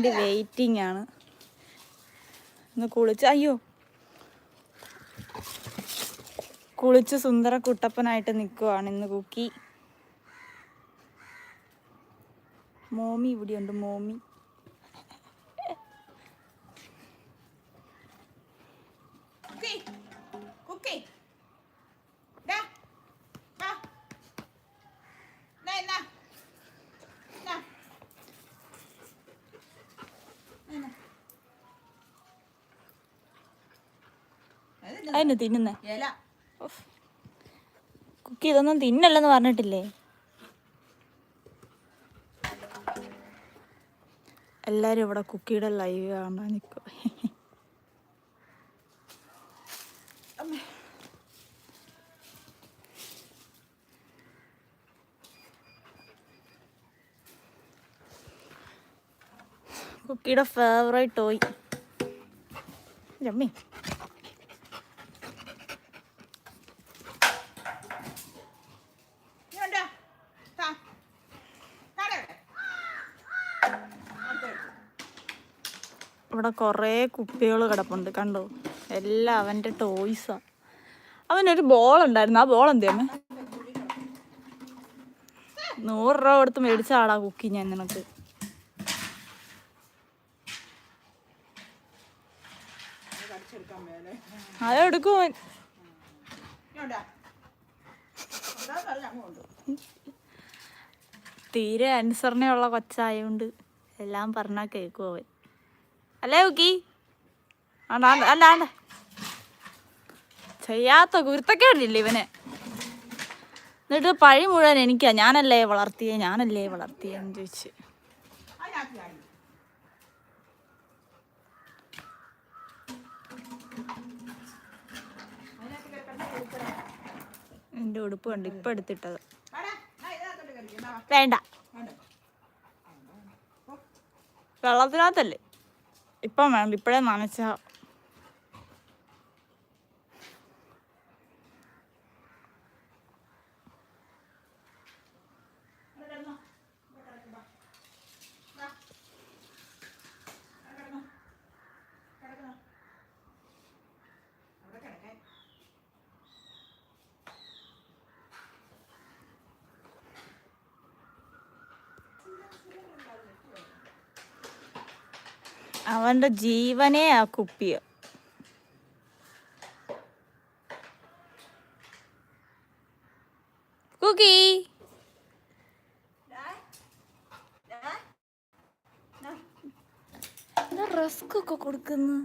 വേണ്ടി വെയിറ്റിംഗ് ആണ് ഒന്ന് കുളിച്ച് അയ്യോ. കുളിച്ച് സുന്ദര കുട്ടപ്പനായിട്ട് നിൽക്കുവാണ് ഇന്ന് കുക്കി. മോമി ഇവിടെയുണ്ട് മോമി. അതിന് തിന്നുന്നേ? കുക്കി ഇതൊന്നും തിന്നല്ലെന്ന് പറഞ്ഞിട്ടില്ലേ? എല്ലാരും ഇവിടെ കുക്കിയുടെ ലൈവ് കാണാൻ നിൽക്കും കുക്കിയുടെ ഫേവറേറ്റ് ടോയ് ജമ്മി. ഇവിടെ കുറേ കുപ്പികൾ കിടപ്പുണ്ട്. കണ്ടോ? എല്ലാം അവന്റെ ടോയ്സാണ് അവനൊരു ബോൾ ഉണ്ടായിരുന്നു. ആ ബോൾ എന്തേന്ന് നൂറ് രൂപ കൊടുത്ത് മേടിച്ച ആളാ കുക്കി ഞാൻ നിനക്ക്. അതെടുക്കും തീരെ അനുസരണയുള്ള കൊച്ചായോണ്ട് എല്ലാം പറഞ്ഞാൽ കേൾക്കും അവൻ. അല്ലേ കുക്കി ആണ്ട അല്ല ആണ്ട ഇവനെ? എന്നിട്ട് പഴി മുഴുവൻ എനിക്കാ. ഞാനല്ലേ വളർത്തിയേ? ഞാനല്ലേ വളർത്തിയെന്ന് ചോദിച്ച്. എന്റെ ഉടുപ്പ് കണ്ട് ഇപ്പം എടുത്തിട്ടത്. വേണ്ട. വെള്ളത്തിനകത്തല്ലേ? ഇപ്പം വേണ്ട ഇപ്പോഴേ നനച്ച അവന്റെ ജീവനെ ആ കുപ്പിയ കുക്കി. റസ്ക് ഒക്കെ കൊടുക്കുന്നു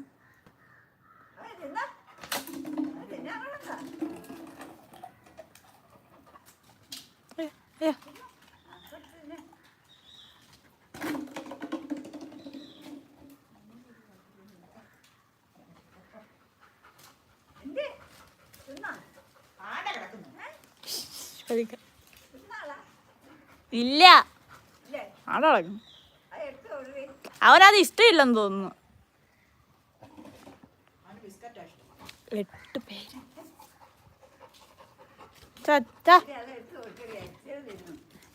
ഏ, ഏ. ആടെ കിടക്കുന്നു പതുക്കെ. ഇല്ല. കളഞ്ഞു അവനത് ഇഷ്ടമില്ലെന്ന് തോന്നുന്നു. അവന് ബിസ്ക്കറ്റാ ഇഷ്ടം. എട്ട് പേര്. ചച്ച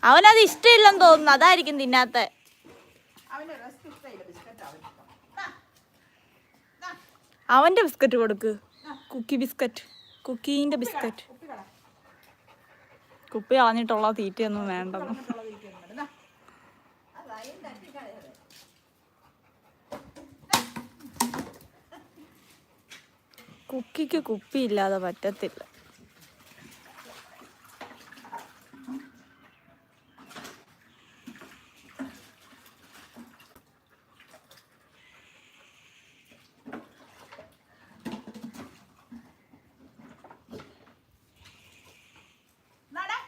അവനത് ഇഷ്ടമില്ലെന്ന് തോന്നുന്നു. അതായിരിക്കും തിന്നാത്ത. അവന്റെ ബിസ്ക്കറ്റ് കൊടുക്ക്. Cookie biscuit. കുക്കീന്റെ ബിസ്ക്കറ്റ്. കുപ്പി കളഞ്ഞിട്ടുള്ള തീറ്റയൊന്നും ദാ. കുക്കിക്ക് കുപ്പി ഇല്ലാതെ പറ്റത്തില്ല നാടാ.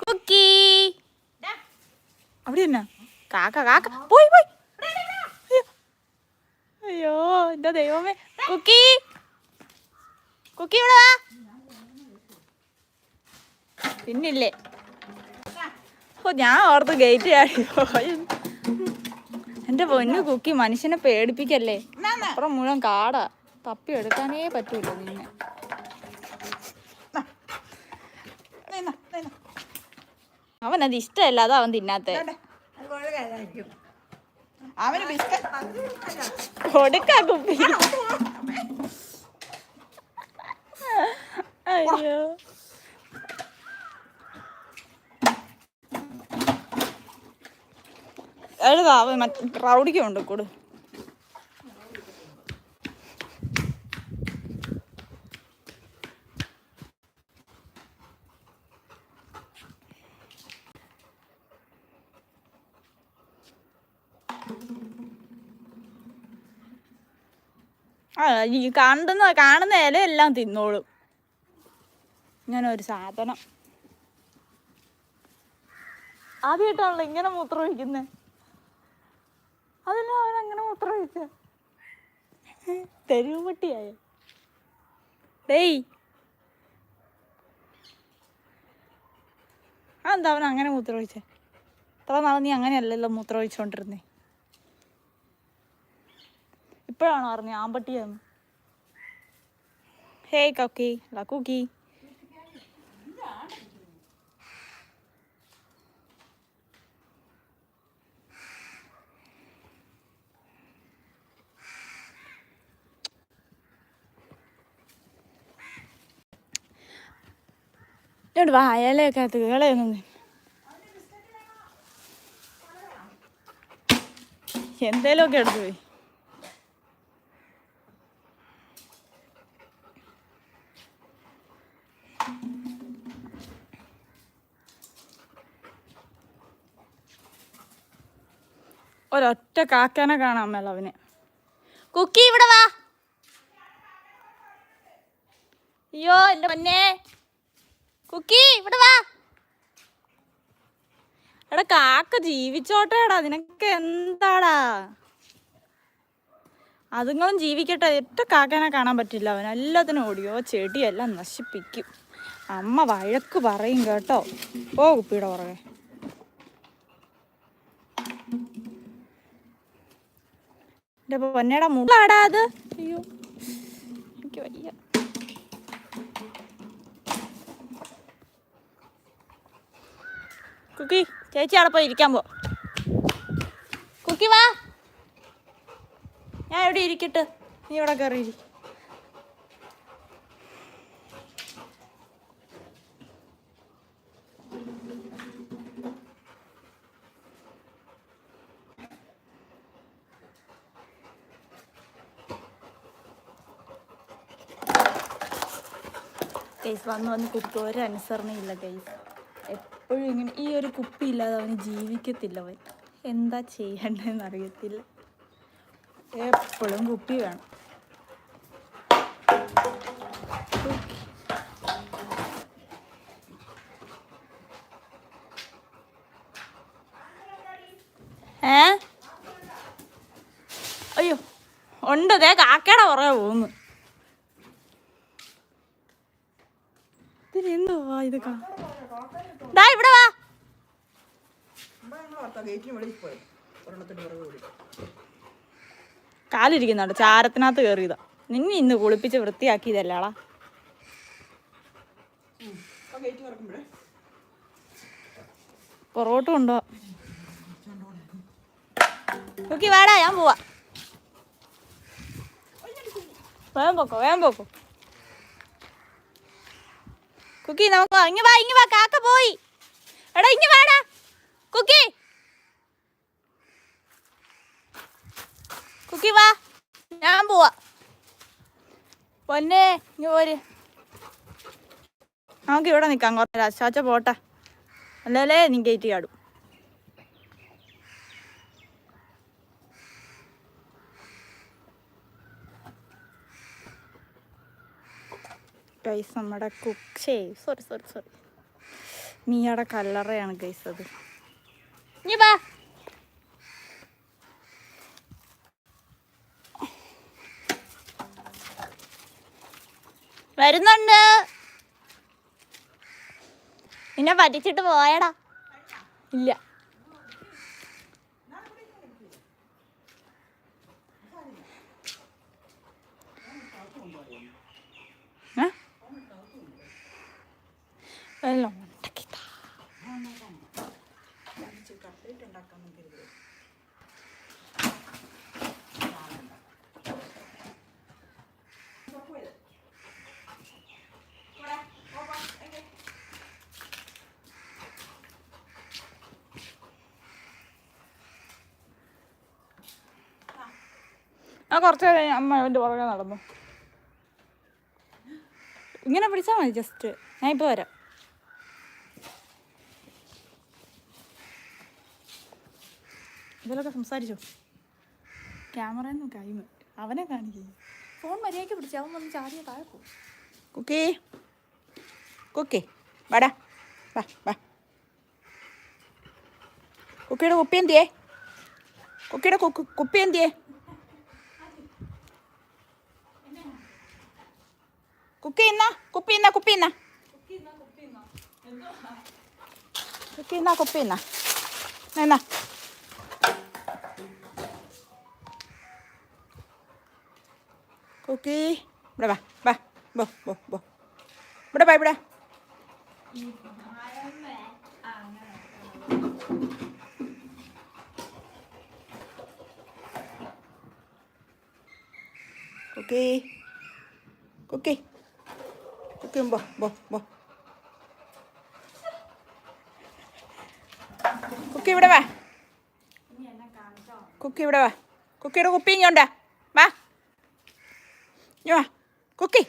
കുക്കി ദാ. എന്നാ കാക്ക കാക്ക. പോയി പോയി. അയ്യോ. എന്താ ദൈവമേ. കുക്കി. കുക്കി ഇവിടെ വാ. പിന്നില്ലേ. ഓ ഞാൻ ഓർത്ത് ഗേറ്റ് എന്റെ പൊന്നു കുക്കി മനുഷ്യനെ പേടിപ്പിക്കല്ലേ. അപ്പുറം മുഴുവൻ കാടാ. തപ്പി എടുക്കാനേ പറ്റൂല നിന്നോ. അവനത് ഇഷ്ടമല്ല അതാ അവൻ തിന്നാത്ത? കൊഴുകാനായിരിക്കും. അവന് ബിസ്ക്കറ്റ് കൊടുക്കാ കുപ്പി അയ്യോ. എഴുതാ റൗഡിക്ക് ഉണ്ട് കൊടു. ആ കണ്ടുന്ന കാണുന്ന ഇല എല്ലാം തിന്നോളും. ഇങ്ങനെ ഒരു സാധനം. ആദ്യമായിട്ടാണല്ലോ ഇങ്ങനെ മൂത്രം ഒഴിക്കുന്നത് അതെല്ലാം അവൻ അങ്ങനെ മൂത്രം ഒഴിച്ച. തെരുവ് പട്ടിയായ ഡേയ്. അതെന്താ അവൻ അങ്ങനെ മൂത്രം ഒഴിച്ചേ? ഇത്ര നാൾ നീ അങ്ങനെയല്ലല്ലോ മൂത്രം ഒഴിച്ചോണ്ടിരുന്നേ. ഇപ്പോഴാണോ അറിഞ്ഞ? ആമ്പട്ടിയെന്ന് ഹേയ് കക്കി ലക്കുക്കി ഇങ്ങോട്ട് വാ അയലയൊക്കെ അകത്ത് കേളയൊന്നും എന്തേലുമൊക്കെ എടുത്തു പോയി ഒരൊറ്റ കാക്കനെ കാണാൻ മേല അവന് കുക്കി ഇവിടെ വാ. അയ്യോ എന്റെ പൊന്നെ. കുക്കി ഇവിടെ വാ. എടാ കാക്ക ജീവിച്ചോട്ടേടാ നിനക്ക് എന്താടാ? അതുങ്ങളും ജീവിക്കട്ടെ ഒറ്റ കാക്കനെ കാണാൻ പറ്റില്ല അവൻ. എല്ലാത്തിനും ഓടിയോ ചെടിയെല്ലാം നശിപ്പിക്കും. അമ്മ വഴക്ക് പറയും കേട്ടോ. ഓ കുപ്പിയുടെ പുറകെ. എന്റെ പൊന്നയുടെ മുള്ളാടാ അത്. അയ്യോ. എനിക്ക് വയ്യ. കുക്കി ചേച്ചി അവിടെ പോയി ഇരിക്കാൻ പോ. കുക്കി വാ. ഞാൻ എവിടെ ഇരിക്കട്ടെ? നീ ഇവിടെ കയറി ഇരി. വന്ന് വന്ന് കുപ്പി ഒരു അനുസരണയില്ല ഗൈസ്. എപ്പോഴും ഇങ്ങനെ ഈ ഒരു കുപ്പി ഇല്ലാതെ അവന് ജീവിക്കത്തില്ല അവൻ. എന്താ ചെയ്യണ്ടെന്ന് അറിയത്തില്ല. എപ്പോഴും കുപ്പി വേണം. ഏ? അയ്യോ ഉണ്ട്? ദേ കാക്കയുടെ പുറകെ പോകുന്നു. ദാ ഇവിടെ വാ. കാലിരിക്കുന്നുണ്ട്. ചാരത്തിനകത്ത് കയറിയതാ നിന്നെ ഇന്ന് കുളിപ്പിച്ച് വൃത്തിയാക്കിയതല്ലാളാ പൊറോട്ട ഉണ്ടോ ഓക്കെ വേടാ ഞാൻ പോവാ. വേഗം പോക്കോ വേഗം പോക്കോ. കുക്കി നമുക്ക് ഇങ്ങ വാ ഇങ്ങ വാ കാക്ക പോയി. എടാ ഇങ്ങ വാടാ. കുക്കി. കുക്കി വാ ഞാൻ പോവാ. പൊന്നെ ഇങ്ങ പോര്. നമുക്ക് ഇവിടെ നിൽക്കാം കുറച്ച് അശ്വാച്ച പോട്ടെ. അല്ലല്ലേ നീ ഗേറ്റ് ചാടും. ഗൈസ് നമ്മുടെ കുക്ക് ഷേ സോറി സോറി സോറി മീയുടെ കല്ലറയാണ് ഗൈസ് അത്. വരുന്നുണ്ട്. നിന്നെ പറ്റിച്ചിട്ട് പോയടാ. ഇല്ല. വെള്ളം ഉണ്ടാക്കി താ. ഉണ്ടാക്കാൻ നിൽക്കരുത് ആ കുറച്ച് നേരം അമ്മ അവന്റെ പുറകെ നടന്നു. ഇങ്ങനെ പിടിച്ചാൽ മതി ജസ്റ്റ് ഞാൻ ഇപ്പോൾ വരാം. ഇതിലൊക്കെ സംസാരിച്ചോ? ക്യാമറയിൽ കൈമ അവനെ കാണിക്കുക ഫോൺ മര്യാദയ്ക്ക് പിടിച്ചു അവൻ വന്ന് ചാടിയ താഴെ പോകും. കുക്കേ. കുക്കി വാടാ. വാ വാ. കുക്കിയുടെ കുപ്പി എന്തിയേ? കുക്കിയുടെ കുക്ക് കുപ്പി എന്തിയേ? കുക്കി ഇന്ന കുപ്പി ഇന്ന കുപ്പി ഇന്ന. കുക്കി ഇന്ന കുപ്പി ഇന്ന. എന്നാ. കുക്കി ഇവിടെ വാ വാ ബോ ബോ ബോ ഇവിടെ വാ ഇവിടെ കുക്കി കുക്കി കുക്കി ബോ ബോ ബോ കുക്കി ഇവിടെ വാ കുക്കി ഇവിടെ വാ കുക്കിയുടെ കുപ്പി ഇങ്ങോട്ടാ വാ കുക്കി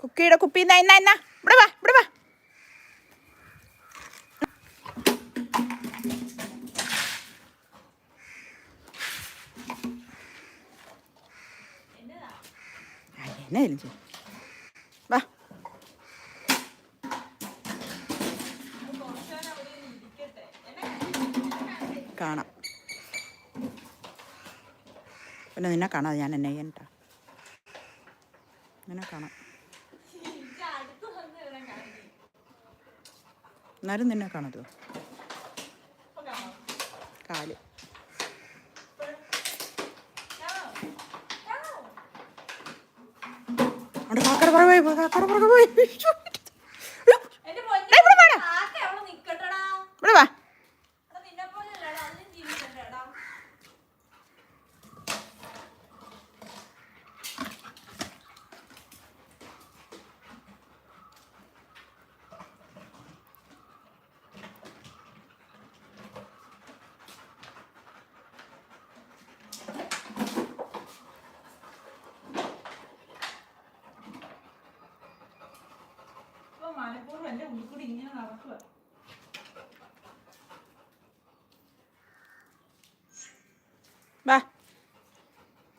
കുക്കിയുടെ കുപ്പി എന്നാ എന്നാ എന്നാ ഇവിടെ വാ ഇവിടെ വാ ആ, എന്നായാലും ചെയ്യും വാ കാണാം പിന്നെ നിന്നെ കാണാതെ ഞാൻ എന്നെ ചെയ്യണ്ട. നിന്നെ കാണാം. എന്നാലും നിന്നെ കാണത്തോ കാൽ. അവിടെ കാക്കട പുറകെ പോയി കാക്കട പുറകെ പോയി ഇവിടെ വാടാ. ഇവിടെ വാ മനഃപൂർവം എന്റെ ഉള്ളിൽ കൂടി ഇങ്ങനെ നടക്കുക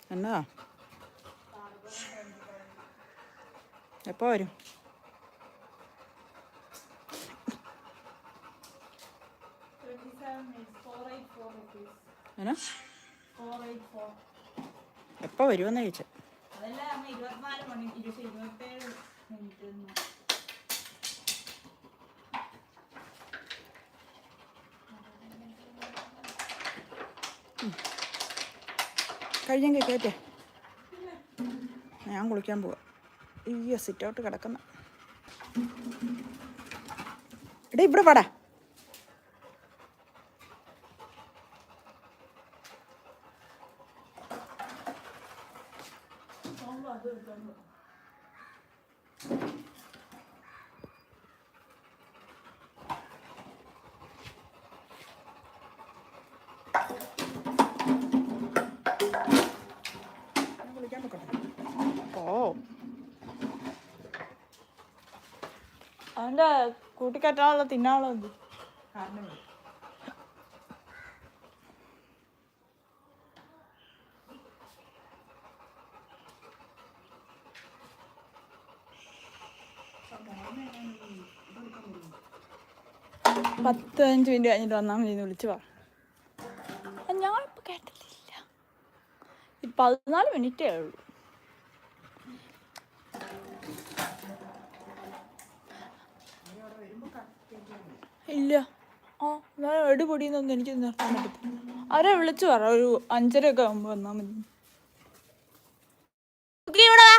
എന്നാ? എപ്പോ വരും? എപ്പോ വരുമെന്ന് ചോദിച്ചത് അതെല്ലാം ഇരുപത്തിനാല് മണി ഇരുപത്തി ഇരുപത്തേഴ് മിനിറ്റ് കഴിഞ്ഞെങ്കിൽ കയറ്റേ. ഞാൻ കുളിക്കാൻ പോവാ. ഈ സിറ്റ് ഔട്ട് കിടക്കുന്ന. എടാ ഇവിടെ പാടാ ഞാൻ കുളിക്കാൻ പൊക്കട്ടെ ഓ അവന്റെ കൂട്ടിക്കറ്റാനുള്ള തിന്നാനുള്ള എന്ത് പത്ത് മിനിറ്റ് കഴിഞ്ഞിട്ട് വന്നാൽ മതി വിളിച്ചു പറ. ഞാൻ ഇപ്പൊ കേട്ടിട്ടില്ല. പതിനാല് മിനിറ്റേ ഉള്ളൂ. ഇല്ല. ആ ഞാൻ എടുപൊടിയെന്നൊന്നും എനിക്ക് നിർത്താൻ പറ്റത്തില്ല. അവരെ വിളിച്ചു പറ ഒരു അഞ്ചരയൊക്കെ ആകുമ്പോൾ വന്നാൽ മതി. ഇവിടെ